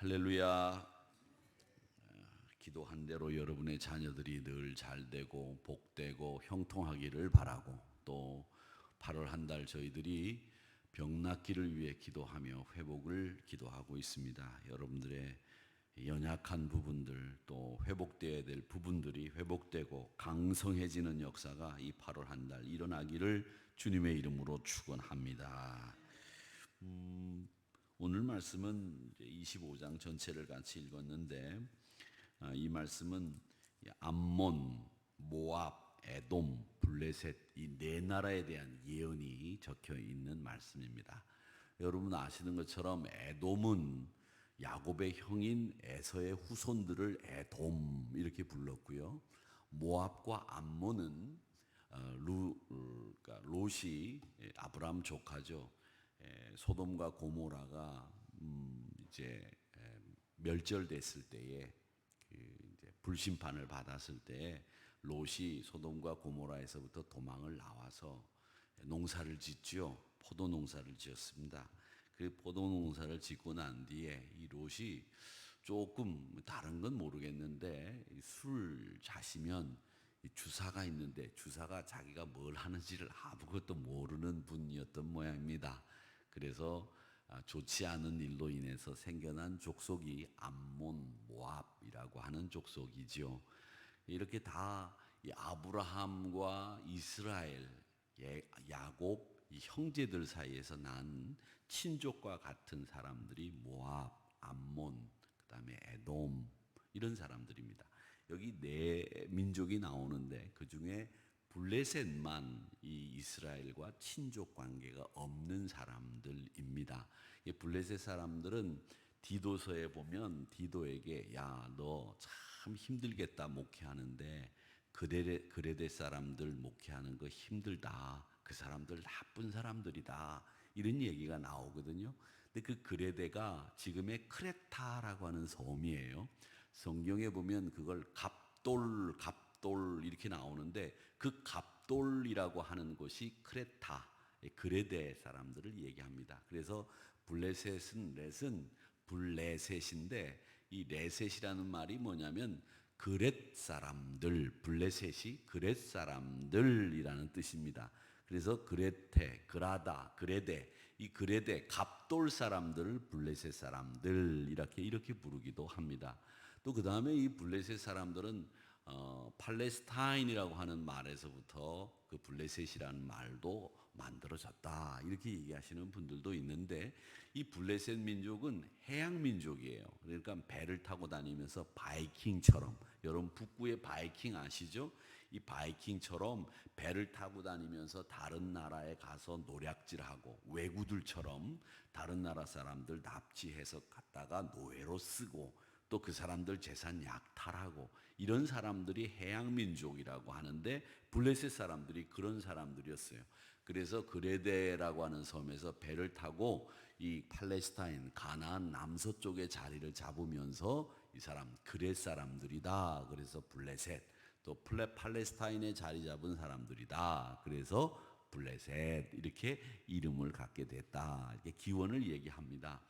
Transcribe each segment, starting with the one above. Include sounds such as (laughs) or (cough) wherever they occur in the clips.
할렐루야. 어, 기도한 대로 여러분의 자녀들이 늘 잘 되고 복되고 형통하기를 바라고 또 8월 한 달 저희들이 병 낫기를 위해 기도하며 회복을 기도하고 있습니다. 여러분들의 연약한 부분들 또 회복되어야 될 부분들이 회복되고 강성해지는 역사가 이 8월 한 달 일어나기를 주님의 이름으로 축원합니다. 음, 오늘 말씀은 이제 25장 전체를 같이 읽었는데 아, 이 말씀은 이 암몬, 모압, 에돔, 블레셋 이 네 나라에 대한 예언이 적혀 있는 말씀입니다. 여러분 아시는 것처럼 에돔은 야곱의 형인 에서의 후손들을 에돔 이렇게 불렀고요. 모압과 암몬은 어, 루, 어, 그러니까 롯이 예, 아브라함 조카죠. 에, 소돔과 고모라가 음, 이제 에, 멸절됐을 때에 그 이제 불심판을 받았을 때에 롯이 소돔과 고모라에서부터 도망을 나와서 농사를 짓죠. 포도 농사를 지었습니다. 그 포도 농사를 짓고 난 뒤에 이 롯이 조금 다른 건 모르겠는데 이술 자시면 이 주사가 있는데 주사가 자기가 뭘 하는지를 아무것도 모르는 분이었던 모양입니다. 그래서 아, 좋지 않은 일로 인해서 생겨난 족속이 암몬 모압이라고 하는 족속이지요. 이렇게 다이 아브라함과 이스라엘 예- 야곱 이 형제들 사이에서 난 친족과 같은 사람들이 모압, 암몬, 그다음에 에돔 이런 사람들입니다. 여기 네 민족이 나오는데 그 중에 블레셋만 이 이스라엘과 친족 관계가 없는 사람들입니다. 이 블레셋 사람들은 디도서에 보면 디도에게 야 너 참 힘들겠다 목회하는데 그레데 그레데 사람들 목회하는 거 힘들다. 그 사람들 나쁜 사람들이다. 이런 얘기가 나오거든요. 근데 그 그레데가 지금의 크레타라고 하는 섬이에요. 성경에 보면 그걸 갑돌 갑 돌 이렇게 나오는데 그 갑돌이라고 하는 곳이 크레타 그레데 사람들을 얘기합니다. 그래서 블레셋은 렛은 블레셋인데 이 레셋이라는 말이 뭐냐면 그렛 사람들 블레셋이 그렛 사람들이라는 뜻입니다. 그래서 그레테, 그라다, 그레데 이 그레데 갑돌 사람들 블레셋 사람들 이렇게 이렇게 부르기도 합니다. 또 그 다음에 이 블레셋 사람들은 어, 팔레스타인이라고 하는 말에서부터 그 블레셋이라는 말도 만들어졌다 이렇게 얘기하시는 분들도 있는데 이 블레셋 민족은 해양 민족이에요. 그러니까 배를 타고 다니면서 바이킹처럼 여러분 북구의 바이킹 아시죠? 이 바이킹처럼 배를 타고 다니면서 다른 나라에 가서 노략질하고 왜구들처럼 다른 나라 사람들 납치해서 갔다가 노예로 쓰고 또 그 사람들 재산 약탈하고 이런 사람들이 해양 민족이라고 하는데 블레셋 사람들이 그런 사람들이었어요. 그래서 그레데라고 하는 섬에서 배를 타고 이 팔레스타인 가나안 남서쪽에 자리를 잡으면서 이 사람 그렛 사람들이다. 그래서 블레셋 또 플레 팔레스타인에 자리 잡은 사람들이다. 그래서 블레셋 이렇게 이름을 갖게 됐다. 이렇게 기원을 얘기합니다.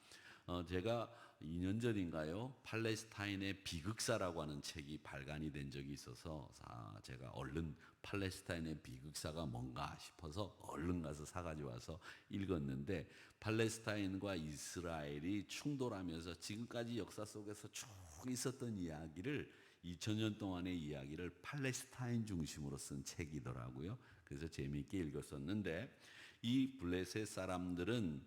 어, 제가 2년 전인가요? 팔레스타인의 비극사라고 하는 책이 발간이 된 적이 있어서 아, 제가 얼른 팔레스타인의 비극사가 뭔가 싶어서 얼른 가서 사가지고 와서 읽었는데 팔레스타인과 이스라엘이 충돌하면서 지금까지 역사 속에서 쭉 있었던 이야기를 2000년 동안의 이야기를 팔레스타인 중심으로 쓴 책이더라고요. 그래서 재미있게 읽었었는데 이 블레셋 사람들은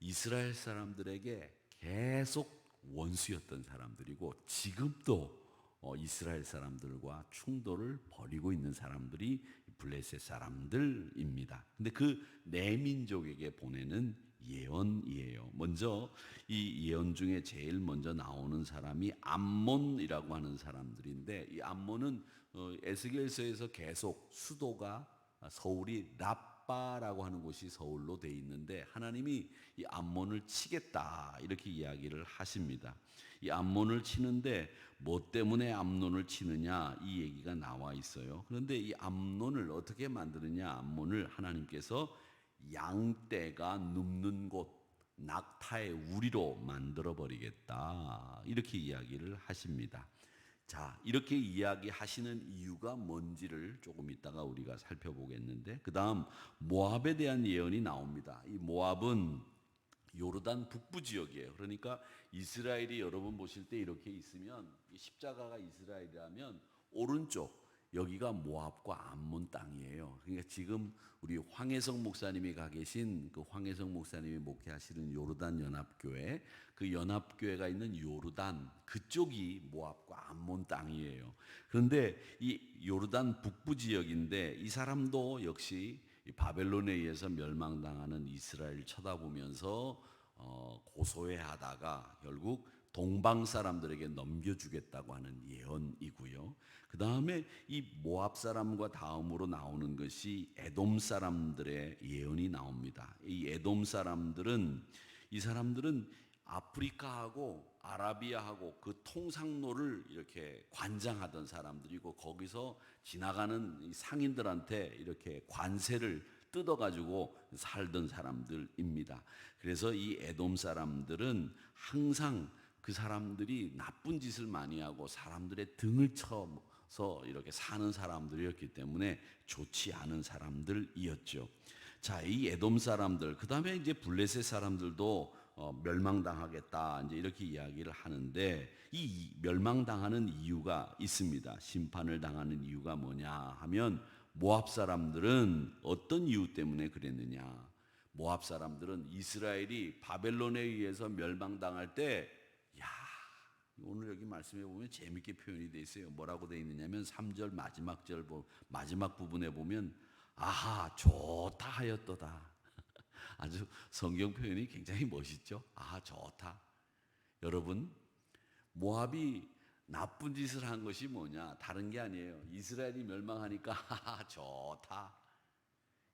이스라엘 사람들에게 계속 원수였던 사람들이고 지금도 어, 이스라엘 사람들과 충돌을 벌이고 있는 사람들이 블레셋 사람들입니다. 근데 그 네 민족에게 보내는 예언이에요. 먼저 이 예언 중에 제일 먼저 나오는 사람이 암몬이라고 하는 사람들인데 이 암몬은 어, 에스겔서에서 계속 수도가 서울이 랍 바라고 하는 곳이 서울로 돼 있는데 하나님이 이 암몬을 치겠다 이렇게 이야기를 하십니다. 이 암몬을 치는데 뭐 때문에 암몬을 치느냐 이 얘기가 나와 있어요. 그런데 이 암몬을 어떻게 만드느냐 암몬을 하나님께서 양떼가 눕는 곳 낙타의 우리로 만들어 버리겠다. 이렇게 이야기를 하십니다. 자, 이렇게 이야기하시는 이유가 뭔지를 조금 이따가 우리가 살펴보겠는데 그다음 모압에 대한 예언이 나옵니다. 이 모압은 요르단 북부 지역이에요. 그러니까 이스라엘이 여러분 보실 때 이렇게 있으면 이 십자가가 이스라엘이라면 오른쪽 여기가 모압과 암몬 땅이에요. 그러니까 지금 우리 황혜성 목사님이 가 계신 그 황혜성 목사님이 목회하시는 요르단 연합교회 그 연합교회가 있는 요르단 그쪽이 모압과 암몬 땅이에요. 그런데 이 요르단 북부 지역인데 이 사람도 역시 이 바벨론에 의해서 멸망당하는 이스라엘 쳐다보면서 어, 고소해하다가 결국 동방 사람들에게 넘겨주겠다고 하는 예언이고요. 그 다음에 이 모압 사람과 다음으로 나오는 것이 에돔 사람들의 예언이 나옵니다. 이 에돔 사람들은 이 사람들은 아프리카하고 아라비아하고 그 통상로를 이렇게 관장하던 사람들이고 거기서 지나가는 이 상인들한테 이렇게 관세를 뜯어가지고 살던 사람들입니다. 그래서 이 에돔 사람들은 항상 그 사람들이 나쁜 짓을 많이 하고 사람들의 등을 쳐서 이렇게 사는 사람들이었기 때문에 좋지 않은 사람들이었죠. 자, 이 에돔 사람들, 그 다음에 이제 블레셋 사람들도 어, 멸망당하겠다 이제 이렇게 이야기를 하는데 이 멸망당하는 이유가 있습니다. 심판을 당하는 이유가 뭐냐 하면 모압 사람들은 어떤 이유 때문에 그랬느냐? 모압 사람들은 이스라엘이 바벨론에 의해서 멸망당할 때 야, 오늘 여기 말씀해 보면 재밌게 표현이 돼 있어요. 뭐라고 돼 있느냐면 3절 마지막 절 마지막 부분에 보면 아하 좋다 하였도다. (laughs) 아주 성경 표현이 굉장히 멋있죠. 아 좋다. 여러분 모압이 나쁜 짓을 한 것이 뭐냐? 다른 게 아니에요. 이스라엘이 멸망하니까 (laughs) 하하 좋다.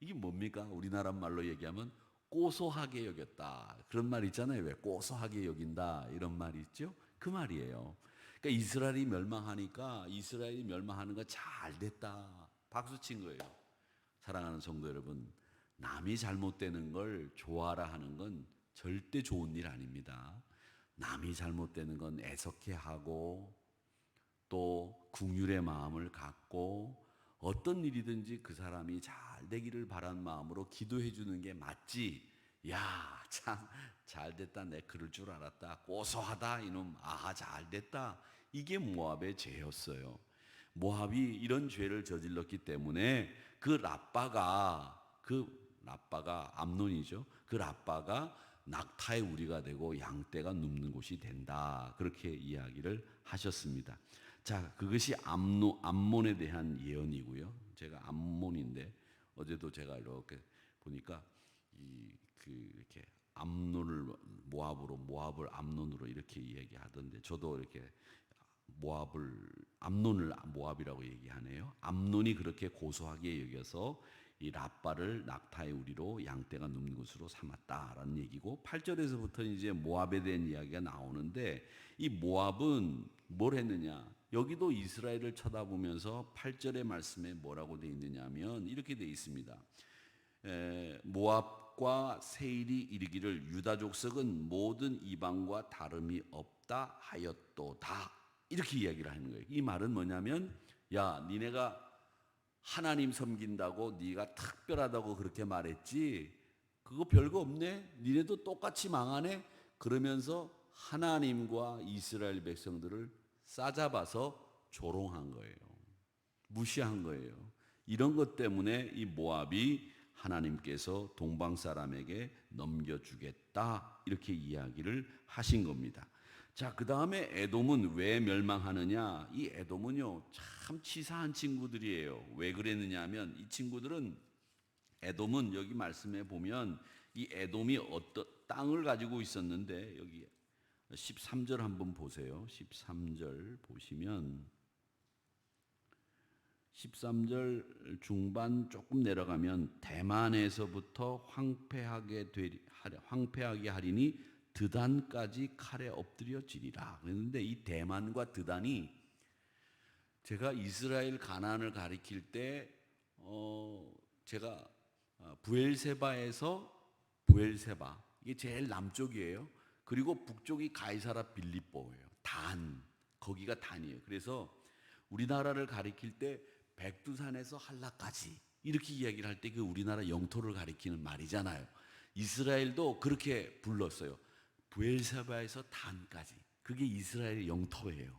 이게 뭡니까? 우리나라 말로 얘기하면 고소하게 여겼다. 그런 말 있잖아요. 왜 고소하게 여긴다 이런 말이 있죠. 그 말이에요. 그러니까 이스라엘이 멸망하니까 이스라엘이 멸망하는 거 잘 됐다. 박수 친 거예요. 사랑하는 성도 여러분, 남이 잘못되는 걸 좋아라 하는 건 절대 좋은 일 아닙니다. 남이 잘못되는 건 애석해 하고 또 궁율의 마음을 갖고 어떤 일이든지 그 사람이 잘 되기를 바란 마음으로 기도해 주는 게 맞지. 야, 참 잘 됐다. 내 그럴 줄 알았다. 고소하다. 이놈. 아, 잘 됐다. 이게 모압의 죄였어요. 모압이 이런 죄를 저질렀기 때문에 그 라빠가 그 라빠가 암논이죠. 그 라빠가 낙타의 우리가 되고 양떼가 눕는 곳이 된다. 그렇게 이야기를 하셨습니다. 자, 그것이 암노, 암몬에 대한 예언이고요. 제가 암몬인데 어제도 제가 이렇게 보니까 이 그 이렇게 암논을 모압으로 모압을 암논으로 이렇게 얘기하던데 저도 이렇게 모압을 암논을 모압이라고 얘기하네요. 암논이 그렇게 고소하게 여겨서 이 라빠를 낙타의 우리로 양떼가 눕는 곳으로 삼았다라는 얘기고 8절에서부터 이제 모압에 대한 이야기가 나오는데 이 모압은 뭘 했느냐? 여기도 이스라엘을 쳐다보면서 8절의 말씀에 뭐라고 돼 있느냐면 이렇게 돼 있습니다. 에, 모압 과 세일이 이르기를 유다 족속은 모든 이방과 다름이 없다 하였도다. 이렇게 이야기를 하는 거예요. 이 말은 뭐냐면 야 니네가 하나님 섬긴다고 네가 특별하다고 그렇게 말했지? 그거 별거 없네. 니네도 똑같이 망하네. 그러면서 하나님과 이스라엘 백성들을 싸잡아서 조롱한 거예요. 무시한 거예요. 이런 것 때문에 이 모압이 하나님께서 동방 사람에게 넘겨주겠다 이렇게 이야기를 하신 겁니다 자, 그 다음에 에돔은 왜 멸망하느냐? 이 에돔은요, 참 치사한 친구들이에요. 왜 그랬느냐 하면 이 친구들은 에돔은 여기 말씀에 보면 이 에돔이 어떤 땅을 가지고 있었는데 여기 13절 한번 보세요. 13절 보시면 13절 중반 조금 내려가면 대만에서부터 황폐하게 되리 황폐하게 하리니 드단까지 칼에 엎드려지리라. 그랬는데 이 대만과 드단이 제가 이스라엘 가나안을 가리킬 때 어, 제가 부엘세바에서 부엘세바 이게 제일 남쪽이에요. 그리고 북쪽이 가이사라 빌립보예요. 단 거기가 단이에요. 그래서 우리나라를 가리킬 때 백두산에서 한라까지 이렇게 이야기를 할 때 그 우리나라 영토를 가리키는 말이잖아요. 이스라엘도 그렇게 불렀어요. 부엘세바에서 단까지. 그게 이스라엘의 영토예요.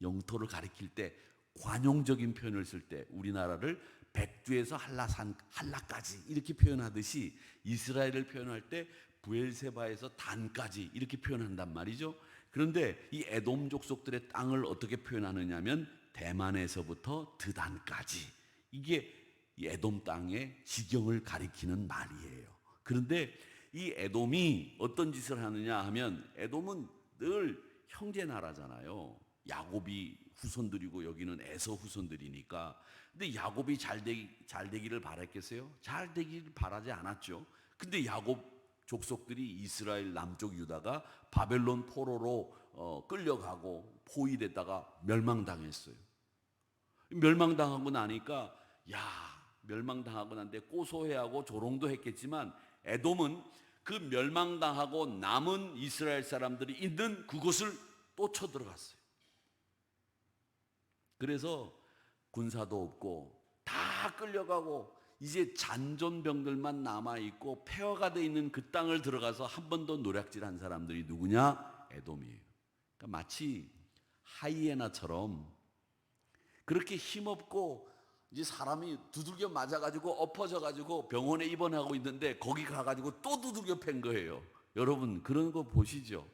영토를 가리킬 때 관용적인 표현을 쓸 때 우리나라를 백두에서 한라산 한라까지 이렇게 표현하듯이 이스라엘을 표현할 때 부엘세바에서 단까지 이렇게 표현한단 말이죠. 그런데 이 에돔 족속들의 땅을 어떻게 표현하느냐면 대만에서부터 드단까지 이게 이 에돔 땅의 지경을 가리키는 말이에요. 그런데 이 에돔이 어떤 짓을 하느냐 하면 에돔은 늘 형제 나라잖아요. 야곱이 후손들이고 여기는 에서 후손들이니까. 근데 야곱이 잘 되기 잘 되기를 바랐겠어요? 잘 되기를 바라지 않았죠. 근데 야곱 족속들이 이스라엘 남쪽 유다가 바벨론 포로로 어, 끌려가고 포위됐다가 멸망당했어요. 멸망당하고 나니까 야 멸망당하고 난데 고소해하고 조롱도 했겠지만 에돔은 그 멸망당하고 남은 이스라엘 사람들이 있는 그곳을 또 쳐들어갔어요. 그래서 군사도 없고 다 끌려가고 이제 잔존병들만 남아 있고 폐허가 돼 있는 그 땅을 들어가서 한 번 더 노략질한 사람들이 누구냐? 에돔이에요. 그러니까 마치 하이에나처럼 그렇게 힘없고 이제 사람이 두들겨 맞아가지고 엎어져가지고 병원에 입원하고 있는데 거기 가가지고 또 두들겨 팬 거예요. 여러분 그런 거 보시죠.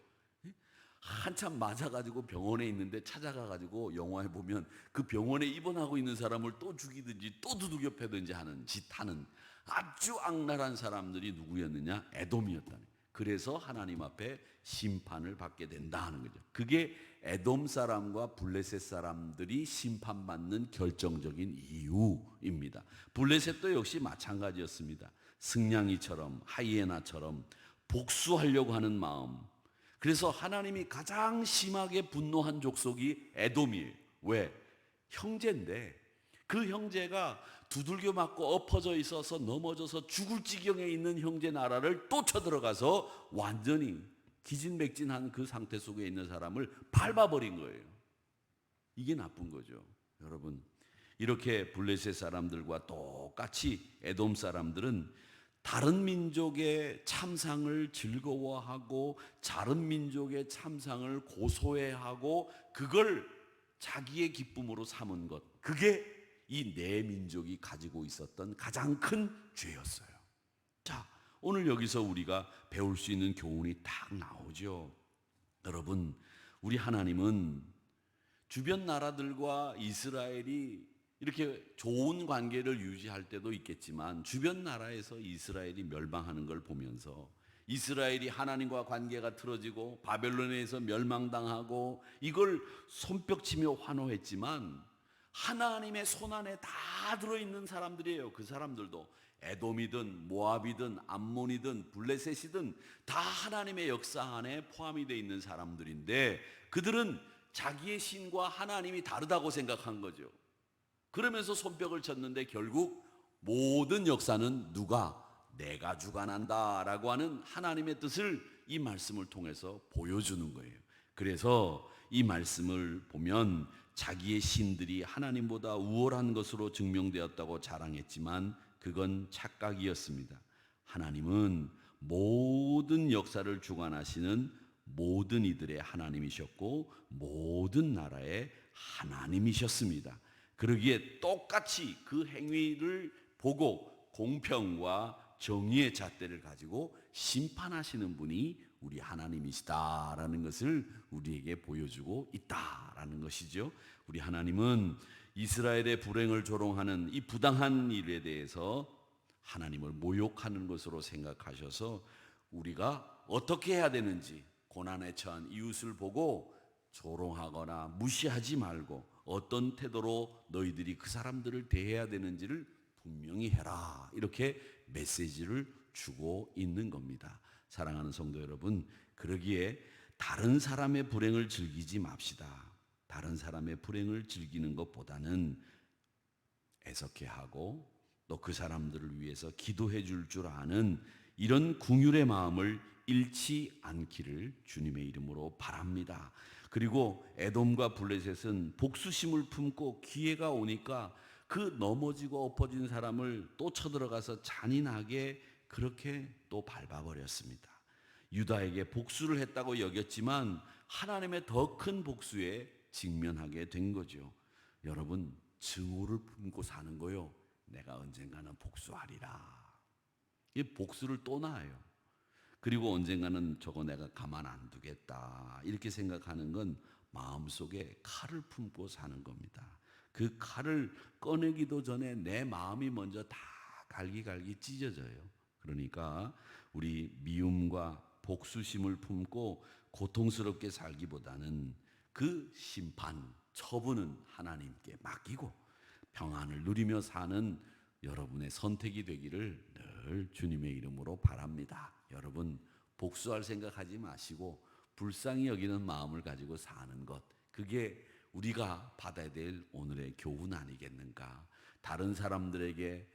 한참 맞아가지고 병원에 있는데 찾아가가지고 영화에 보면 그 병원에 입원하고 있는 사람을 또 죽이든지 또 두들겨 패든지 하는 짓 하는 아주 악랄한 사람들이 누구였느냐? 에돔이었다는. 그래서 하나님 앞에 심판을 받게 된다 하는 거죠. 그게 에돔 사람과 블레셋 사람들이 심판받는 결정적인 이유입니다. 블레셋도 역시 마찬가지였습니다. 승냥이처럼 하이에나처럼 복수하려고 하는 마음. 그래서 하나님이 가장 심하게 분노한 족속이 에돔이에요. 왜? 형제인데 그 형제가 두들겨 맞고 엎어져 있어서 넘어져서 죽을 지경에 있는 형제 나라를 또 쳐들어가서 완전히 기진맥진한 그 상태 속에 있는 사람을 밟아버린 거예요. 이게 나쁜 거죠. 여러분, 이렇게 블레셋 사람들과 똑같이 에돔 사람들은 다른 민족의 참상을 즐거워하고 다른 민족의 참상을 고소해하고 그걸 자기의 기쁨으로 삼은 것. 그게 이 네 민족이 가지고 있었던 가장 큰 죄였어요. 자, 오늘 여기서 우리가 배울 수 있는 교훈이 딱 나오죠. 여러분, 우리 하나님은 주변 나라들과 이스라엘이 이렇게 좋은 관계를 유지할 때도 있겠지만 주변 나라에서 이스라엘이 멸망하는 걸 보면서 이스라엘이 하나님과 관계가 틀어지고 바벨론에서 멸망당하고 이걸 손뼉치며 환호했지만 하나님의 손안에 다 들어있는 사람들이에요. 그 사람들도 에돔이든 모압이든 암몬이든 블레셋이든 다 하나님의 역사 안에 포함이 되어 있는 사람들인데 그들은 자기의 신과 하나님이 다르다고 생각한 거죠. 그러면서 손뼉을 쳤는데 결국 모든 역사는 누가 내가 주관한다라고 하는 하나님의 뜻을 이 말씀을 통해서 보여주는 거예요. 그래서 이 말씀을 보면 자기의 신들이 하나님보다 우월한 것으로 증명되었다고 자랑했지만 그건 착각이었습니다. 하나님은 모든 역사를 주관하시는 모든 이들의 하나님이셨고 모든 나라의 하나님이셨습니다. 그러기에 똑같이 그 행위를 보고 공평과 정의의 잣대를 가지고 심판하시는 분이 우리 하나님이시다라는 것을 우리에게 보여주고 있다라는 것이죠. 우리 하나님은 이스라엘의 불행을 조롱하는 이 부당한 일에 대해서 하나님을 모욕하는 것으로 생각하셔서 우리가 어떻게 해야 되는지 고난에 처한 이웃을 보고 조롱하거나 무시하지 말고 어떤 태도로 너희들이 그 사람들을 대해야 되는지를 분명히 해라. 이렇게 메시지를 주고 있는 겁니다. 사랑하는 성도 여러분, 그러기에 다른 사람의 불행을 즐기지 맙시다. 다른 사람의 불행을 즐기는 것보다는 애석해 하고 또 그 사람들을 위해서 기도해 줄줄 아는 이런 궁율의 마음을 잃지 않기를 주님의 이름으로 바랍니다. 그리고 에돔과 블레셋은 복수심을 품고 기회가 오니까 그 넘어지고 엎어진 사람을 또 쳐들어가서 잔인하게 그렇게 또 밟아버렸습니다. 유다에게 복수를 했다고 여겼지만 하나님의 더 큰 복수에 직면하게 된 거죠. 여러분 증오를 품고 사는 거요. 내가 언젠가는 복수하리라. 이 복수를 또 낳아요. 그리고 언젠가는 저거 내가 가만 안 두겠다. 이렇게 생각하는 건 마음속에 칼을 품고 사는 겁니다. 그 칼을 꺼내기도 전에 내 마음이 먼저 다 갈기갈기 찢어져요. 그러니까 우리 미움과 복수심을 품고 고통스럽게 살기보다는 그 심판, 처분은 하나님께 맡기고 평안을 누리며 사는 여러분의 선택이 되기를 늘 주님의 이름으로 바랍니다. 여러분 복수할 생각하지 마시고 불쌍히 여기는 마음을 가지고 사는 것 그게 우리가 받아야 될 오늘의 교훈 아니겠는가? 다른 사람들에게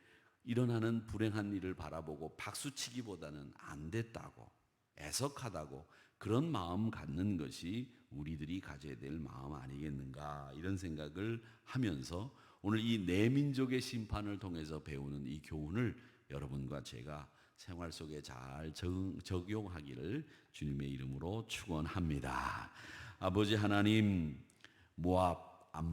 일어나는 불행한 일을 바라보고 박수치기보다는 안 됐다고 애석하다고 그런 마음 갖는 것이 우리들이 가져야 될 마음 아니겠는가 이런 생각을 하면서 오늘 이 내민족의 심판을 통해서 배우는 이 교훈을 여러분과 제가 생활 속에 잘 적- 적용하기를 주님의 이름으로 축원합니다. 아버지 하나님 모압 암